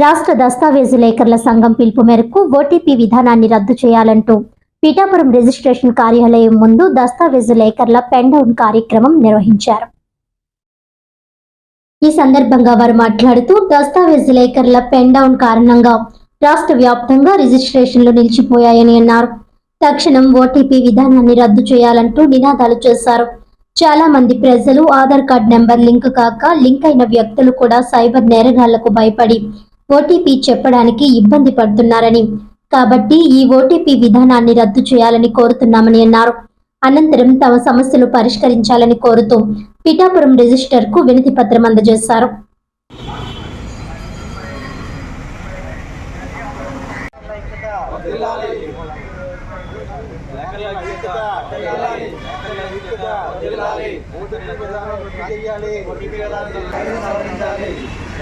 రాష్ట్ర దస్తావేజు లేఖర్ల సంఘం పిలుపు మేరకు ఓటీపీ విధానాన్ని రద్దు చేయాలంటూ పీఠాపురం రిజిస్ట్రేషన్ కార్యాలయం ముందు దస్తావేజు లేఖర్ల పెండౌన్ డౌన్ కార్యక్రమం నిర్వహించారు. ఈ సందర్భంగా వారు మాట్లాడుతూ దస్తావేజు లేఖర్ల పెండౌన్ కారణంగా రాష్ట్ర వ్యాప్తంగా రిజిస్ట్రేషన్లు నిలిచిపోయాయని అన్నారు. తక్షణం ఓటీపీ విధానాన్ని రద్దు చేయాలంటూ నినాదాలు చేశారు. చాలా మంది ప్రజలు ఆధార్ కార్డ్ నెంబర్ లింక్ కాక లింక్ అయిన వ్యక్తులు కూడా సైబర్ నేరగాళ్ళకు భయపడి ఓటీపీ చెప్పడానికి ఇబ్బంది పడుతున్నారని కాబట్టి ఈ ఓటీపీ విధానాన్ని రద్దు చేయాలని కోరుతున్నామని అన్నారు అనంతరం తమ సమస్యలు పరిష్కరించాలని కోరుతూ పిఠాపురం రిజిస్టర్కు వినతి పత్రం అందజేశారు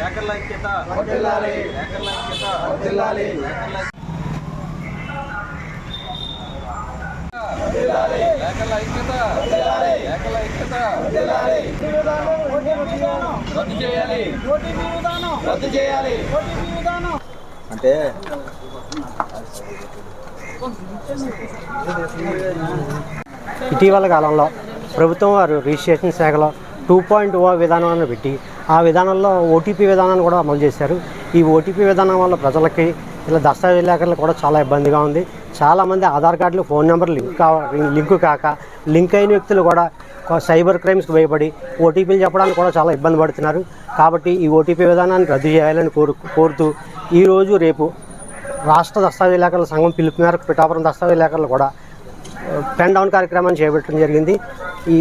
ఏకర్ల ఐక్యత. ఏకర్ల ఐక్యత. ఏకర్ల ఐక్యత. ఏకర్ల ఐక్యత. రద్దు చేయాలి. రద్దు చేయాలి. అంటే ఇటీవల కాలంలో ప్రభుత్వం వారు రిజిస్ట్రేషన్ శాఖలో టూ పాయింట్ ఓ విధానాన్ని పెట్టి ఆ విధానంలో ఓటీపీ విధానాన్ని కూడా అమలు చేశారు. ఈ ఓటీపీ విధానం వల్ల ప్రజలకి ఇలా దస్తావేజ్ లేఖలు కూడా చాలా ఇబ్బందిగా ఉంది. చాలామంది ఆధార్ కార్డులు ఫోన్ నెంబర్ లింక్ కావ లింకు కాక లింక్ అయిన వ్యక్తులు కూడా సైబర్ క్రైమ్స్కి భయపడి ఓటీపీలు చెప్పడానికి కూడా చాలా ఇబ్బంది పడుతున్నారు. కాబట్టి ఈ ఓటీపీ విధానాన్ని రద్దు చేయాలని కోరు కోరుతూ ఈరోజు రేపు రాష్ట్ర దస్తావేజ్ లేఖల సంఘం పిలుపు మేరకు పిఠాపురం దస్తావేజ్ లేఖలు కూడా పెన్ డౌన్ కార్యక్రమాన్ని చేపట్టడం జరిగింది. ఈ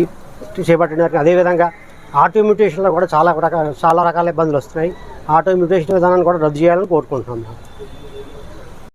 చేపట్టడం జరిగింది అదేవిధంగా ఆటో మ్యూటేషన్లో కూడా చాలా రకాల చాలా రకాల ఇబ్బందులు వస్తున్నాయి. ఆటో మ్యూటేషన్ విధానాన్ని కూడా రద్దు చేయాలని కోరుకుంటున్నాం